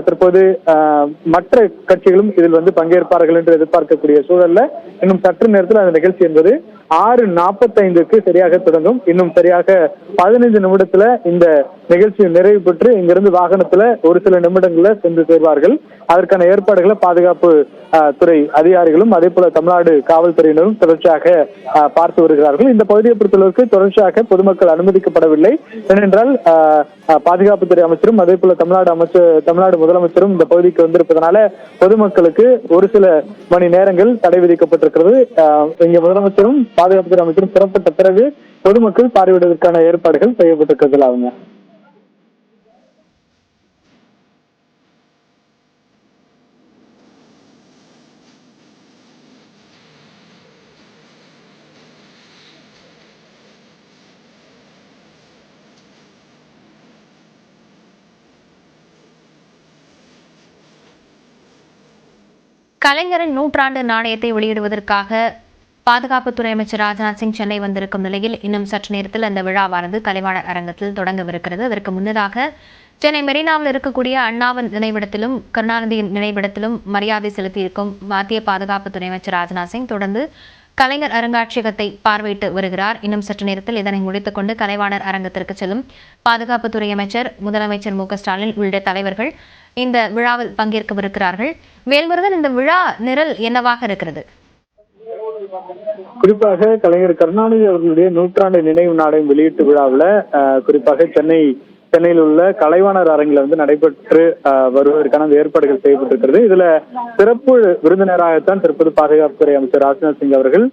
தற்போது ஆஹ், மற்ற கட்சிகளும் இதில் வந்து பங்கேற்பார்கள் என்று எதிர்பார்க்கக்கூடிய சூழல்ல இன்னும் சற்று நேரத்தில் அந்த நிகழ்ச்சி என்பது ஆறு நாற்பத்தைந்துக்கு சரியாக தொடங்கும். இன்னும் சரியாக பதினைந்து நிமிடத்துல இந்த நிகழ்ச்சி நிறைவு பெற்று இங்கிருந்து வாகனத்துல ஒரு சில நிமிடங்கள்ல சென்று சேர்வார்கள். அதற்கான ஏற்பாடுகளை பாதுகாப்பு துறை அதிகாரிகளும் அதே போல தமிழ்நாடு காவல்துறையினரும் தொடர்ச்சியாக பார்த்து வருகிறார்கள். இந்த பகுதியை பொறுத்தளவுக்கு தொடர்ச்சியாக பொதுமக்கள் அனுமதிக்கப்படவில்லை. ஏனென்றால் ஆஹ், பாதுகாப்புத்துறை அமைச்சரும் அதே போல தமிழ்நாடு அமைச்சர் தமிழ்நாடு முதலமைச்சரும் இந்த பகுதிக்கு வந்திருப்பதனால பொதுமக்களுக்கு ஒரு சில மணி நேரங்கள் தடை விதிக்கப்பட்டிருக்கிறது. இங்க முதலமைச்சரும் பாதுகாப்புத்துறை அமைச்சரும் புறப்பட்ட பிறகு பொதுமக்கள் பார்வையிடுவதற்கான ஏற்பாடுகள் செய்யப்பட்டிருக்கிறது அவங்க கலைஞரின் நூற்றாண்டு நாணயத்தை வெளியிடுவதற்காக பாதுகாப்புத்துறை அமைச்சர் ராஜ்நாத் சிங் சென்னை வந்திருக்கும் நிலையில் இன்னும் சற்று நேரத்தில் அந்த விழாவானது கலைவாணர் அரங்கத்தில் தொடங்கவிருக்கிறது. அதற்கு முன்னதாக சென்னை மெரினாவில் இருக்கக்கூடிய அண்ணாவின் நினைவிடத்திலும் கருணாநிதியின் நினைவிடத்திலும் மரியாதை செலுத்தியிருக்கும் மத்திய பாதுகாப்புத்துறை அமைச்சர் ராஜ்நாத் சிங் தொடர்ந்து கலைஞர் அருங்காட்சியகத்தை பார்வையிட்டு வருகிறார். இன்னும் சற்று நேரத்தில் இதனை முடித்துக்கொண்டு கலைவாணர் அரங்கத்திற்கு செல்லும் பாதுகாப்புத்துறை அமைச்சர் முதலமைச்சர் மு க ஸ்டாலின் உள்ளிட்ட தலைவர்கள் இந்த விழாவில் பங்கேற்கவிருக்கிறார்கள். மேல்முருகன் இந்த விழா நிரல் என்னவாக இருக்கிறது? குறிப்பாக கலைஞர் கருணாநிதி அவர்களுடைய நூற்றாண்டு நினைவு நாடகம் வெளியீட்டு விழாவில் குறிப்பாக சென்னை சென்னையில் உள்ள கலைவாணர் அரங்கில் வந்து நடைபெற்று வருவதற்கான ஏற்பாடுகள் செய்யப்பட்டிருக்கிறது. இதுல சிறப்பு விருந்தினராகத்தான் தற்போது பாதுகாப்புத்துறை அமைச்சர் ராஜ்நாத் சிங் அவர்கள்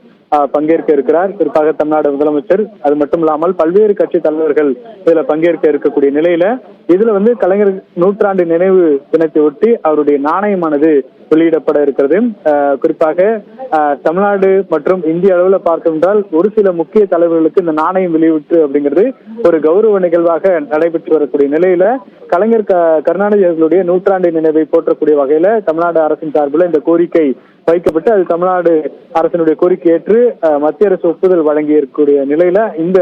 பங்கேற்க இருக்கிறார். குறிப்பாக தமிழ்நாடு முதலமைச்சர் அது மட்டும் இல்லாமல் பல்வேறு கட்சி தலைவர்கள் இதுல பங்கேற்க இருக்கக்கூடிய நிலையில இதுல வந்து கலைஞர் நூற்றாண்டு நினைவு தினத்தை ஒட்டி அவருடைய நாணயமானது வெளியிடப்பட இருக்கிறது. குறிப்பாக தமிழ்நாடு மற்றும் இந்திய அளவில் பார்த்தோம் என்றால் ஒரு சில முக்கிய தலைவர்களுக்கு இந்த நாணயம் வெளியிட்டு அப்படிங்கிறது ஒரு கௌரவ நிகழ்வாக நடைபெற்று வரக்கூடிய நிலையில கலைஞர் க கருணாநிதி அவர்களுடைய நூற்றாண்டு நினைவை போற்றக்கூடிய வகையில தமிழ்நாடு அரசின் சார்பில் இந்த கோரிக்கை வைக்கப்பட்டு அது தமிழ்நாடு அரசினுடைய கோரிக்கை ஏற்று மத்திய அரசு ஒப்புதல் வழங்கி இருக்கக்கூடிய நிலையில இந்த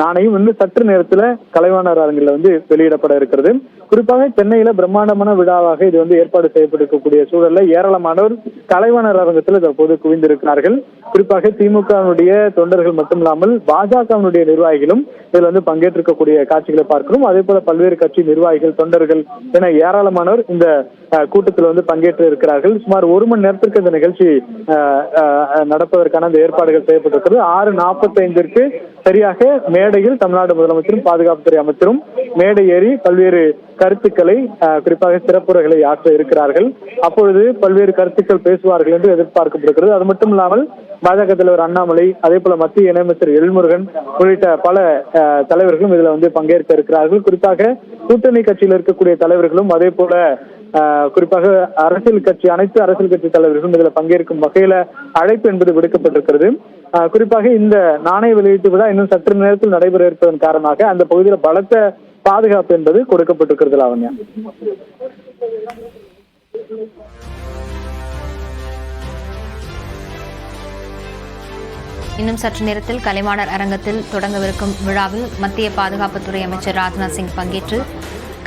நாணயம் இன்னும் சற்று நேரத்துல கலைவாணர் அரங்கில் வந்து வெளியிடப்பட இருக்கிறது. குறிப்பாக சென்னையில பிரம்மாண்டமான விழாவாக இது வந்து ஏற்பாடு செய்யப்பட்டிருக்கக்கூடிய சூழல்ல ஏராளமானோர் கலைவாணர் அரங்கத்தில் தற்போது குவிந்திருக்கிறார்கள். குறிப்பாக திமுகவினுடைய தொண்டர்கள் மட்டுமில்லாமல் பாஜகவினுடைய நிர்வாகிகளும் இதில் வந்து பங்கேற்றிருக்கக்கூடிய காட்சிகளை பார்க்கிறோம். அதே போல பல்வேறு கட்சி நிர்வாகிகள் தொண்டர்கள் என ஏராளமானோர் இந்த கூட்டத்தில் வந்து பங்கேற்று இருக்கிறார்கள் சுமார் ஒரு மணி நேரத்திற்கு இந்த நிகழ்ச்சி நடப்பதற்கான அந்த ஏற்பாடுகள் செய்யப்பட்டிருக்கிறது. ஆறு நாற்பத்தைந்திற்கு சரியாக மேடையில் தமிழ்நாடு முதலமைச்சரும் பாதுகாப்புத்துறை அமைச்சரும் மேடை ஏறி பல்வேறு கருத்துக்களை குறிப்பாக சிறப்புரைகளை ஆற்ற இருக்கிறார்கள். அப்பொழுது பல்வேறு கருத்துக்கள் பேசுவார்கள் என்று எதிர்பார்க்கப்படுகிறது. அது மட்டும் இல்லாமல் பாஜக தலைவர் அண்ணாமலை அதே போல மத்திய இணையமைச்சர் எல்முருகன் உள்ளிட்ட பல தலைவர்களும் இதுல வந்து பங்கேற்க இருக்கிறார்கள். குறிப்பாக கூட்டணி கட்சியில் இருக்கக்கூடிய தலைவர்களும் அதே போல ஆஹ் குறிப்பாக அரசியல் கட்சி அனைத்து அரசியல் கட்சி தலைவர்களும் இதுல பங்கேற்கும் வகையில அழைப்பு என்பது விடுக்கப்பட்டிருக்கிறது. குறிப்பாக இந்த நாணய வெளியீட்டு விழா இன்னும் சற்று நேரத்தில் நடைபெற இருப்பதன் காரணமாக அந்த பகுதியில் பலத்த பாதுகாப்பு என்பது கொடுக்கப்பட்டிருக்கிறது லாவண்யா. இன்னும் சற்று நேரத்தில் கலைவாணர் அரங்கத்தில் தொடங்கவிருக்கும் விழாவில் மத்திய பாதுகாப்புத்துறை அமைச்சர் ராஜ்நாத் சிங் பங்கேற்று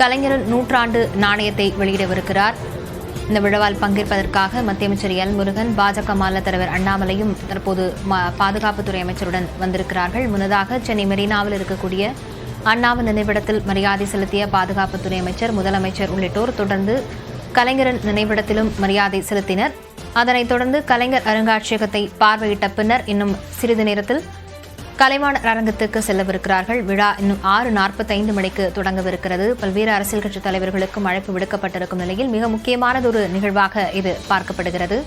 கலைஞரின் நூற்றாண்டு நாணயத்தை வெளியிடவிருக்கிறார். இந்த விழாவில் பங்கேற்பதற்காக மத்திய அமைச்சர் எல் முருகன் பாஜக மாநில தலைவர் அண்ணாமலையும் தற்போது பாதுகாப்புத்துறை அமைச்சருடன் வந்திருக்கிறார்கள். முன்னதாக சென்னை மெரினாவில் இருக்கக்கூடிய அண்ணாவின் நினைவிடத்தில் மரியாதை செலுத்திய பாதுகாப்புத்துறை அமைச்சர் முதலமைச்சர் உள்ளிட்டோர் தொடர்ந்து கலைஞரின் நினைவிடத்திலும் மரியாதை செலுத்தினர். அதனைத் தொடர்ந்து கலைஞர் அருங்காட்சியகத்தை பார்வையிட்ட பின்னர் இன்னும் சிறிது நேரத்தில் கலைவாணர் அரங்கத்துக்கு செல்லவிருக்கிறார்கள். விழா இன்னும் ஆறு நாற்பத்தைந்து மணிக்கு தொடங்கவிருக்கிறது. பல்வேறு அரசியல் கட்சித் தலைவர்களுக்கும் அழைப்பு விடுக்கப்பட்டிருக்கும் நிலையில் மிக முக்கியமானதொரு நிகழ்வாக இது பார்க்கப்படுகிறது.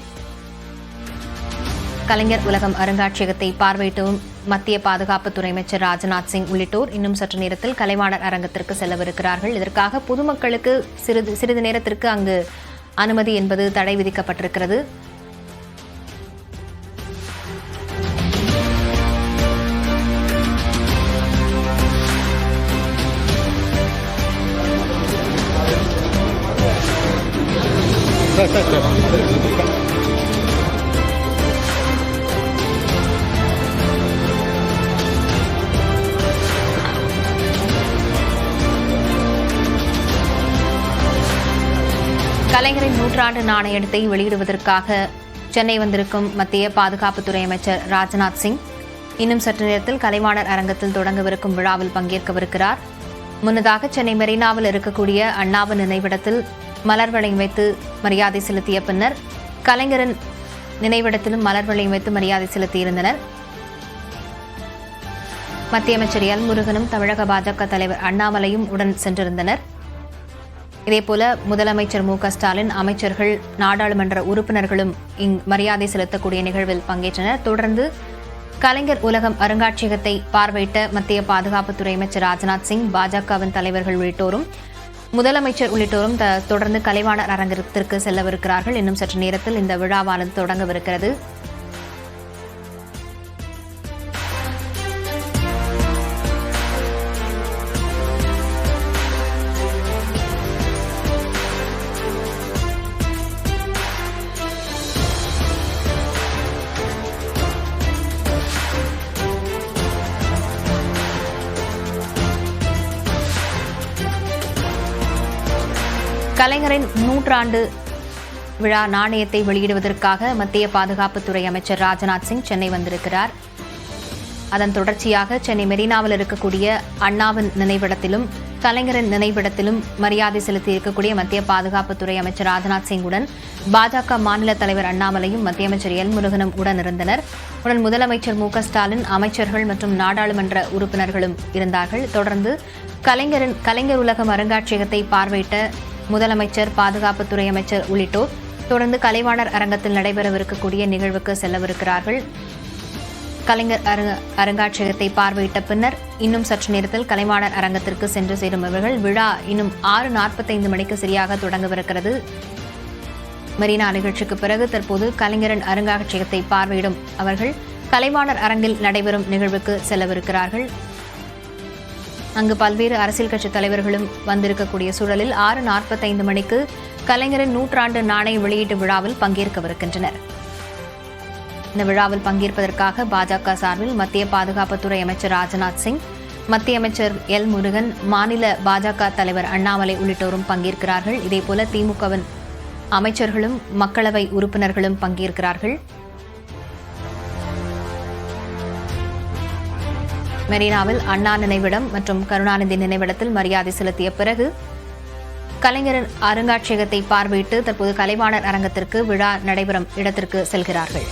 கலைஞர் உலகம் அருங்காட்சியகத்தை பார்வையிட்டும். மத்திய பாதுகாப்புத்துறை அமைச்சர் ராஜ்நாத் சிங் உள்ளிட்டோர் இன்னும் சற்று நேரத்தில் கலைவாணர் அரங்கத்திற்கு செல்லவிருக்கிறார்கள். இதற்காக பொதுமக்களுக்கு சிறிது சிறிது நேரத்திற்கு அங்கு அனுமதி என்பது தடை விதிக்கப்பட்டிருக்கிறது. கலைஞரின் நூற்றாண்டு நாணயத்தை வெளியிடுவதற்காக சென்னை வந்திருக்கும் மத்திய பாதுகாப்புத்துறை அமைச்சர் ராஜ்நாத் சிங் இன்னும் சற்று நேரத்தில் கலைவாணர் அரங்கத்தில் தொடங்கவிருக்கும் விழாவில் பங்கேற்கவிருக்கிறார். முன்னதாக சென்னை மெரினாவில் இருக்கக்கூடிய அண்ணாவின் நினைவிடத்தில் மலர் வளையம் வைத்து மரியாதை செலுத்திய பின்னர் கலைஞரின் நினைவிடத்திலும் மலர் வளையம் வைத்து மரியாதை செலுத்தியிருந்தனர். மத்திய அமைச்சர் எல் முருகனும் தமிழக பாஜக தலைவர் அண்ணாமலையும் உடன் சென்றிருந்தனர். இதேபோல முதலமைச்சர் மு க ஸ்டாலின் அமைச்சர்கள் நாடாளுமன்ற உறுப்பினர்களும் இங் மரியாதை செலுத்தக்கூடிய நிகழ்வில் பங்கேற்றனர். தொடர்ந்து கலைஞர் உலகம் அருங்காட்சியகத்தை பார்வையிட்ட மத்திய பாதுகாப்புத்துறை அமைச்சர் ராஜ்நாத் சிங் பாஜகவின் தலைவர்கள் உள்ளிட்டோரும் முதலமைச்சர் உள்ளிட்டோரும் தொடர்ந்து கலைவாணர் அரங்கத்திற்கு செல்லவிருக்கிறார்கள். இன்னும் சற்று நேரத்தில் இந்த விழாவானது தொடங்கவிருக்கிறது. கலைஞரின் நூற்றாண்டு விழா நாணயத்தை வெளியிடுவதற்காக மத்திய பாதுகாப்புத்துறை அமைச்சர் ராஜ்நாத் சிங் சென்னை வந்திருக்கிறார். அதன் தொடர்ச்சியாக சென்னை மெரினாவில் இருக்கக்கூடிய அண்ணாவின் நினைவிடத்திலும் கலைஞரின் நினைவிடத்திலும் மரியாதை செலுத்தி இருக்கக்கூடிய மத்திய பாதுகாப்புத்துறை அமைச்சர் ராஜ்நாத் சிங்குடன் பாஜக மாநில தலைவர் அண்ணாமலையும் மத்திய அமைச்சர் எல் முருகனும் உடன் இருந்தனர் உடன் முதலமைச்சர் மு ஸ்டாலின் அமைச்சர்கள் மற்றும் நாடாளுமன்ற உறுப்பினர்களும் இருந்தார்கள். தொடர்ந்து கலைஞரின் கலைஞர் உலகம் அருங்காட்சியகத்தை பார்வையிட்ட முதலமைச்சர் பாதுகாப்புத்துறை அமைச்சர் உள்ளிட்டோர் தொடர்ந்து கலைவாணர் அரங்கத்தில் நடைபெறவிருக்கக்கூடிய நிகழ்வுக்கு செல்லவிருக்கிறார்கள். கலைஞர் அரங்க- அருங்காட்சியகத்தை பார்வையிட்ட பின்னர் இன்னும் சற்று நேரத்தில் கலைவாணர் அரங்கத்திற்கு சென்று சேரும் இவர்கள். விழா இன்னும் ஆறு நாற்பத்தைந்து மணிக்கு சரியாக தொடங்கவிருக்கிறது. மெரினா நிகழ்ச்சிக்கு பிறகு தற்போது கலைஞரின் அருங்காட்சியகத்தை பார்வையிடும் அவர்கள் கலைவாணர் அரங்கில் நடைபெறும் நிகழ்வுக்கு செல்லவிருக்கிறார்கள். அங்கு பல்வேறு அரசியல் கட்சி தலைவர்களும் வந்திருக்கக்கூடிய சூழலில் ஆறு நாற்பத்தைந்து மணிக்கு கலைஞரின் நூற்றாண்டு நாணய வெளியீட்டு விழாவில் பங்கேற்கவிருக்கின்றனர். இந்த விழாவில் பங்கேற்பதற்காக பாஜக சார்பில் மத்திய பாதுகாப்புத்துறை அமைச்சர் ராஜ்நாத் சிங் மத்திய அமைச்சர் எல் முருகன் மாநில பாஜக தலைவர் அண்ணாமலை உள்ளிட்டோரும் பங்கேற்கிறார்கள். இதேபோல திமுகவின் அமைச்சர்களும் மக்களவை உறுப்பினர்களும் பங்கேற்கிறார்கள். மெரினாவில் அண்ணா நினைவிடம் மற்றும் கருணாநிதி நினைவிடத்தில் மரியாதை செலுத்திய பிறகு கலைஞரின் அருங்காட்சியகத்தை பார்வையிட்டு தற்போது கலைவாணர் அரங்கத்திற்கு விழா நடைபெறும் இடத்திற்கு செல்கிறார்கள்.